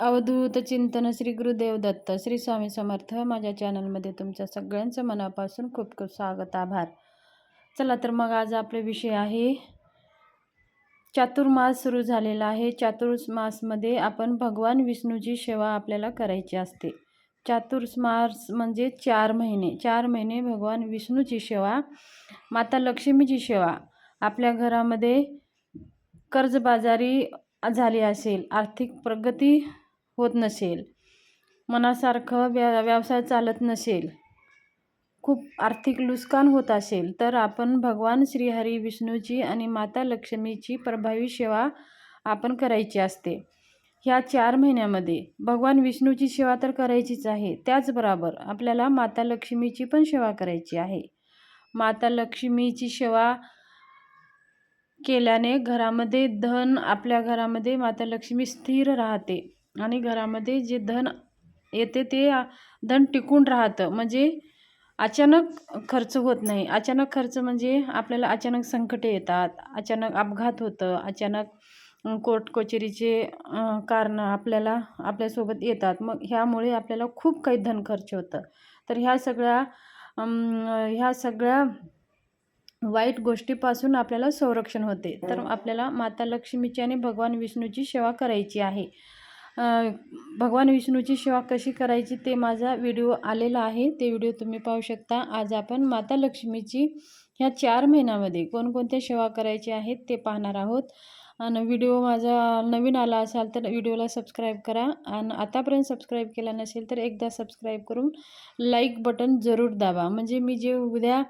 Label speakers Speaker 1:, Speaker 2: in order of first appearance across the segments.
Speaker 1: अवधूत चिंतन श्री गुरुदेव दत्त श्री स्वामी समर्थ. माझ्या चॅनलमध्ये तुमच्या सगळ्यांचं मनापासून खूप खूप स्वागत आभार. चला तर मग आज आपला विषय आहे चातुर्मास सुरू झालेला आहे. चातुर्मासमध्ये आपण भगवान विष्णूची सेवा आपल्याला करायची असते. चातुर्मास म्हणजे चार महिने. चार महिने भगवान विष्णूची सेवा माता लक्ष्मीची सेवा. आपल्या घरामध्ये कर्जबाजारी झाली असेल आर्थिक प्रगती होत नसेल. मनासारखं व्या व्यवसाय चालत नसेल. खूप आर्थिक नुकसान होत असेल तर आपण भगवान श्रीहरी विष्णूची आणि माता लक्ष्मीची प्रभावी सेवा आपण करायची असते. ह्या चार महिन्यामध्ये भगवान विष्णूची सेवा तर करायचीच आहे. त्याचबरोबर आपल्याला माता लक्ष्मीची पण सेवा करायची आहे. माता लक्ष्मीची सेवा केल्याने घरामध्ये धन आपल्या घरामध्ये माता लक्ष्मी स्थिर राहते. आणि घरामध्ये जे धन येते ते धन टिकून राहतं. म्हणजे अचानक खर्च होत नाही. अचानक खर्च म्हणजे आपल्याला अचानक संकटे येतात. अचानक अपघात होतं. अचानक कोर्ट कचेरीचे कारणं आपल्याला आपल्यासोबत येतात. मग ह्यामुळे आपल्याला खूप काही धन खर्च होतं. तर ह्या सगळ्या ह्या सगळ्या वाईट गोष्टीपासून आपल्याला संरक्षण होते. तर आपल्याला माता लक्ष्मीची आणि भगवान विष्णूची सेवा करायची आहे. भगवान विष्णूची सेवा कशी करायची ते माझा व्हिडिओ आलेला आहे. ते व्हिडिओ तुम्ही पाहू शकता. आज आपण माता लक्ष्मीची ह्या चार महिन्यामध्ये कोणकोणत्या सेवा करायची आहेत ते पाहणार आहोत. आणि व्हिडिओ माझा नवीन आला असाल तर व्हिडिओला सबस्क्राईब करा. आणि आतापर्यंत सबस्क्राईब केला नसेल तर एकदा सबस्क्राईब करून लाईक बटन जरूर दाबा. म्हणजे मी जे उद्या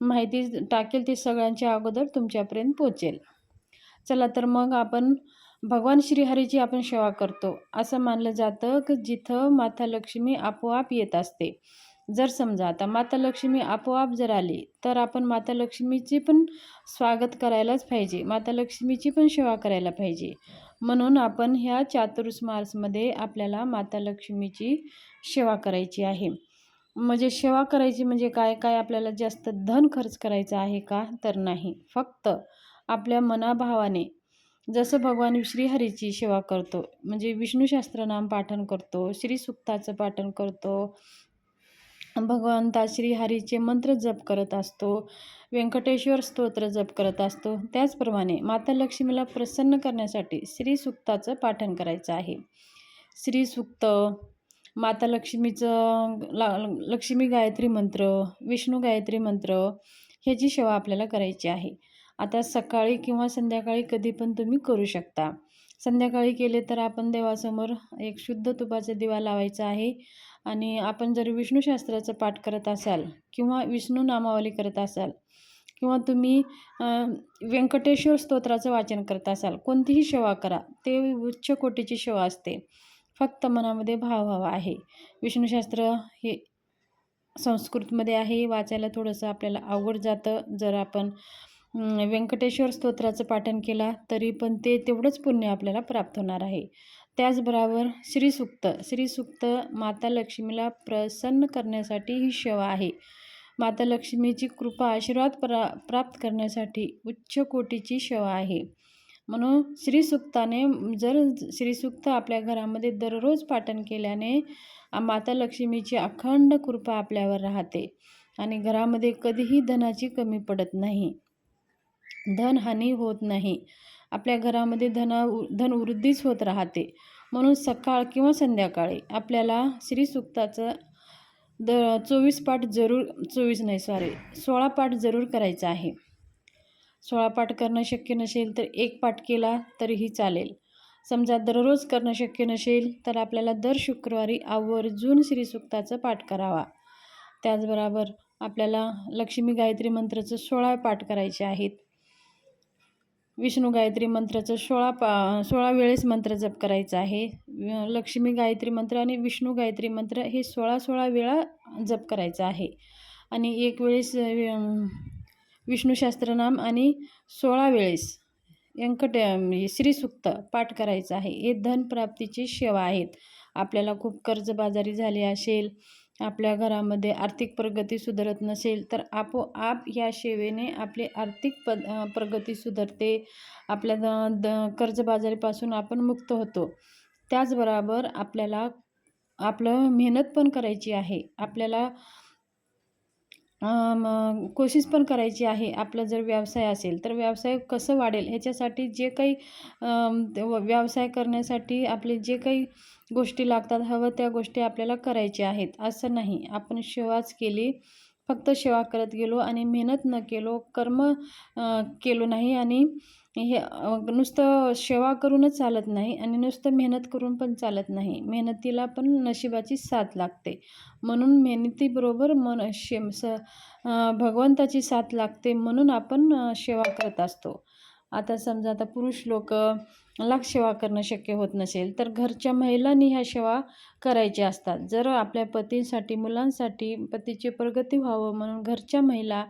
Speaker 1: माहिती टाकेल ते सगळ्यांच्या अगोदर तुमच्यापर्यंत पोचेल. चला तर मग आपण भगवान श्रीहरीची आपण सेवा करतो. असं मानलं जातं की जिथं माता लक्ष्मी आपोआप येत असते. जर समजा आता माता लक्ष्मी आपोआप जर आली तर आपण माता लक्ष्मीची पण स्वागत करायलाच पाहिजे. माता लक्ष्मीची पण सेवा करायला पाहिजे. म्हणून आपण ह्या चातुर्मासमध्ये आपल्याला माता लक्ष्मीची सेवा करायची आहे. म्हणजे सेवा करायची म्हणजे काय? काय आपल्याला जास्त धन खर्च करायचं आहे का? तर नाही. फक्त आपल्या मनाभावाने जसं भगवान श्रीहरीची सेवा करतो म्हणजे विष्णू नाम पाठन करतो श्रीसुक्ताचं पाठन करतो भगवंता श्रीहरीचे मंत्र जप करत असतो व्यंकटेश्वर स्तोत्र जप करत असतो. त्याचप्रमाणे माता लक्ष्मीला प्रसन्न करण्यासाठी श्रीसुक्ताचं पाठन करायचं आहे. श्रीसुक्त माता लक्ष्मीचं ला लक्ष्मी गायत्री मंत्र विष्णू गायत्री मंत्र ह्याची सेवा आपल्याला करायची आहे. आता सकाळी किंवा संध्याकाळी कधी पण तुम्ही करू शकता. संध्याकाळी केले तर आपण देवासमोर एक शुद्ध तुपाचा दिवा लावायचा आहे. आणि आपण जर विष्णूशास्त्राचं पाठ करत असाल किंवा विष्णू नामावली करत असाल किंवा तुम्ही व्यंकटेश्वर स्तोत्राचं वाचन करत असाल कोणतीही सेवा करा ते उच्च कोटीची सेवा असते. फक्त मनामध्ये भाव हवा आहे. विष्णूशास्त्र हे संस्कृतमध्ये आहे. वाचायला थोडंसं आपल्याला आवड जातं. जर आपण व्यंकटेश्वर स्तोत्राचं पाठन केला तरी पण ते तेवढंच पुण्य आपल्याला प्राप्त होणार आहे. त्याचबरोबर श्रीसुक्त श्रीसुक्त माता लक्ष्मीला प्रसन्न करण्यासाठी ही सेवा आहे. माता लक्ष्मीची कृपा आशीर्वाद प्रा प्राप्त करण्यासाठी उच्च कोटीची सेवा आहे. म्हणून श्रीसुक्ताने जर श्रीसुक्त आपल्या घरामध्ये दररोज पाठन केल्याने माता लक्ष्मीची अखंड कृपा आपल्यावर राहते आणि घरामध्ये कधीही धनाची कमी पडत नाही. धनहानी होत नाही. आपल्या घरामध्ये धना धन वृद्धीच होत राहते. म्हणून सकाळ किंवा संध्याकाळी आपल्याला श्रीसुक्ताचं द चोवीस पाठ जरूर चोवीस नाही सॉरी सोळा पाठ जरूर करायचा आहे. सोळा पाठ करणं शक्य नसेल तर एक पाठ केला तरीही चालेल. समजा दररोज करणं शक्य नसेल तर आपल्याला दर शुक्रवारी आवर्जून श्रीसुक्ताचं पाठ करावा. त्याचबरोबर आपल्याला लक्ष्मी गायत्री मंत्राचं सोळा पाठ करायचे आहेत. विष्णू गायत्री मंत्राचं सोळा पा सोळा वेळेस मंत्र जप करायचा आहे. लक्ष्मी गायत्री मंत्र आणि विष्णू गायत्री मंत्र हे सोळा सोळा वेळा जप करायचं आहे. आणि एक वेळेस विष्णू शास्त्रनाम आणि सोळा वेळेस व्यंकट म्हणजे श्रीसुक्त पाठ करायचं आहे. हे धनप्राप्तीची सेवा आहेत. आपल्याला खूप कर्जबाजारी झाली असेल आपल्या घरामध्ये आर्थिक प्रगती सुधारत नसेल तर आपोआप या सेवेने आपली आर्थिक प प्रगती सुधारते. आपल्या द द कर्जबाजारीपासून आपण मुक्त होतो. त्याचबरोबर आपल्याला आपलं मेहनत पण करायची आहे. आपल्याला कोशिश पण करायची आहे. आपला जर व्यवसाय असेल तर व्यवसाय कसं वाढेल ह्याच्यासाठी जे काही व्यवसाय करण्यासाठी आपले जे काही गोष्टी लागतात हवं त्या गोष्टी आपल्याला करायच्या आहेत. असं नाही. आपण सेवाच केली फक्त सेवा करत गेलो आणि मेहनत न केलो कर्म केलो नाही आणि हे नुसतं सेवा करूनच चालत नाही आणि नुसतं मेहनत करून पण चालत नाही. मेहनतीला पण नशिबाची साथ लागते. म्हणून मेहनतीबरोबर मन शे स भगवंताची साथ लागते म्हणून आपण सेवा करत असतो. आता समजा आता पुरुष लोक ला सेवा करणं शक्य होत नसेल तर घरच्या महिलांनी ह्या सेवा करायच्या असतात. जर आपल्या पतींसाठी मुलांसाठी पतीची प्रगती व्हावं म्हणून घरच्या महिला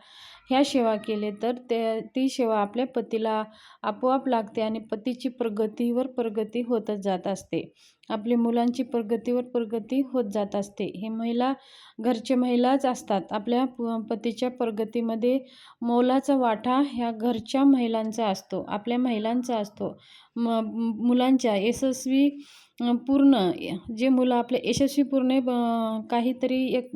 Speaker 1: ह्या सेवा केले तर ते ती सेवा आपल्या पतीला आपोआप लागते आणि पतीची प्रगतीवर प्रगती होतच जात असते. आपली मुलांची प्रगतीवर प्रगती होत जात असते. हे महिला घरचे महिलाच असतात. आपल्या पतीच्या प्रगतीमध्ये मोलाचा वाटा ह्या घरच्या महिलांचा असतो. आपल्या महिलांचा असतो. म मुलांच्या यशस्वी पूर्ण जे मुलं आपले यशस्वी पूर्ण काहीतरी एक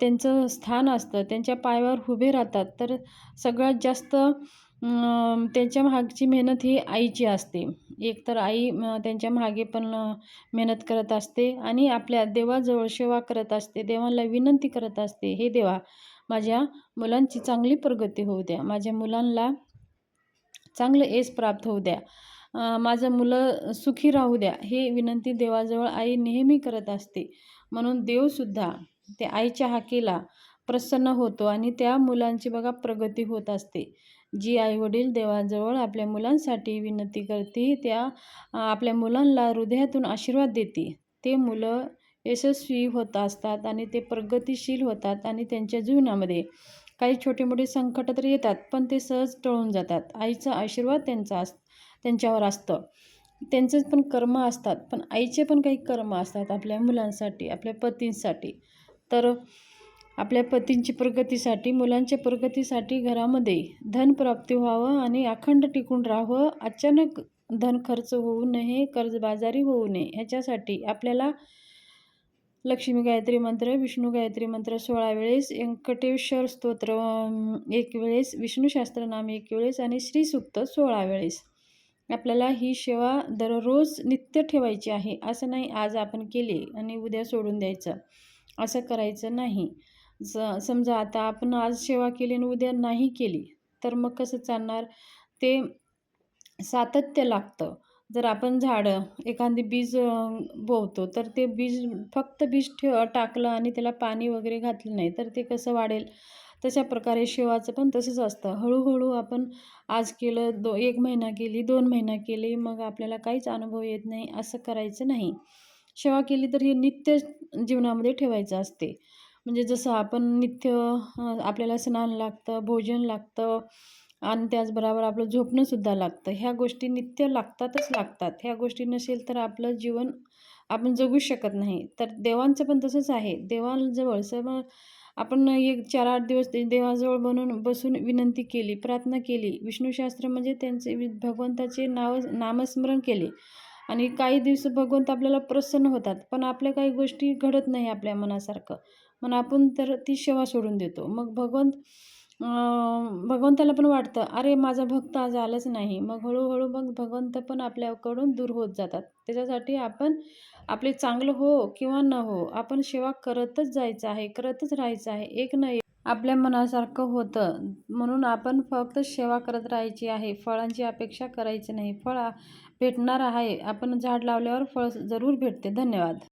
Speaker 1: त्यांचं स्थान असतं त्यांच्या पायावर उभे राहतात तर सगळ्यात जास्त त्यांच्या मागची मेहनत ही आईची असते. एक तर आई त्यांच्या मागे पण मेहनत करत असते आणि आपल्या देवाजवळ सेवा करत असते देवाला विनंती करत असते हे देवा माझ्या मुलांची चांगली प्रगती होऊ द्या माझ्या मुलांना चांगलं यश प्राप्त होऊ द्या. माझं मुलं सुखी राहू द्या हे विनंती देवाजवळ आई नेहमी करत असते. म्हणून देवसुद्धा त्या आईच्या हाकेला प्रसन्न होतो आणि त्या मुलांची बघा प्रगती होत असते. जी आईवडील देवाजवळ आपल्या मुलांसाठी विनंती करते त्या आपल्या मुलांना हृदयातून आशीर्वाद देते. ते मुलं यशस्वी होत असतात आणि ते प्रगतिशील होतात आणि त्यांच्या जीवनामध्ये काही छोटे मोठे संकट तर येतात पण ते सहज टळून जातात. आईचा आशीर्वाद त्यांचा अस त्यांच्यावर असतं. त्यांचेच पण कर्म असतात पण आईचे पण काही कर्म असतात आपल्या मुलांसाठी आपल्या पतींसाठी. तर आपल्या पतींची प्रगतीसाठी मुलांच्या प्रगतीसाठी घरामध्ये धनप्राप्ती व्हावं आणि अखंड टिकून राहावं. अचानक धन खर्च होऊ नये कर्जबाजारी होऊ नये ह्याच्यासाठी आपल्याला लक्ष्मी गायत्री मंत्र विष्णू गायत्री मंत्र सोळा वेळेस व्यंकटेश्वर स्तोत्र एक वेळेस विष्णू नाम एक वेळेस आणि श्रीसुक्त सोळा वेळेस. आपल्याला ही सेवा दररोज नित्य ठेवायची आहे असं नाही आज आपण केले आणि उद्या सोडून द्यायचं. असं करायचं नाही. स समजा आता आपण आज सेवा केली आणि उद्या नाही केली तर मग कसं चालणार? ते सातत्य लागतं. जर आपण झाडं एखादी बीज बोवतो तर ते बीज फक्त बीज ठेव टाकलं आणि त्याला पाणी वगैरे घातलं नाही तर ते कसं वाढेल? तशा प्रकारे शिवाचं पण तसंच असतं. हळूहळू आपण आज केलं दो एक महिना केली दोन महिना केली मग आपल्याला काहीच अनुभव येत नाही असं करायचं नाही. सेवा केली तर हे नित्य जीवनामध्ये ठेवायचं असते. म्हणजे जसं आपण नित्य आपल्याला स्नान लागतं भोजन लागतं आणि त्याचबरोबर आपलं झोपणंसुद्धा लागतं. ह्या गोष्टी नित्य लागतातच लागतात. ह्या गोष्टी नसेल तर आपलं जीवन आपण जगू शकत नाही. तर देवांचं पण तसंच आहे. देवांजवळ सर्व आपण एक चार आठ दिवस देवाजवळ बनून बसून विनंती केली प्रार्थना केली. विष्णूशास्त्र म्हणजे त्यांचे भगवंताचे नाव नामस्मरण केले. आणि काही दिवस भगवंत आपल्याला प्रसन्न होतात पण आपल्या काही गोष्टी घडत नाही आपल्या मनासारखं. मग आपण तर ती सेवा सोडून देतो. मग भगवंत भगवंताला पण वाटतं अरे माझा भक्त आज आलाच नाही. मग हळूहळू मग भगवंत पण आपल्याकडून दूर होत जातात. त्याच्यासाठी आपण आपले चांगलं हो किंवा न हो आपण सेवा करतच जायचं आहे करतच राहायचं आहे. एक न एक आपल्या मनासारखं होतं. म्हणून आपण फक्त सेवा करत राहायची आहे. फळांची अपेक्षा करायची नाही. फळ भेटणार आहे. आपण झाड लावल्यावर फळ जरूर भेटते. धन्यवाद.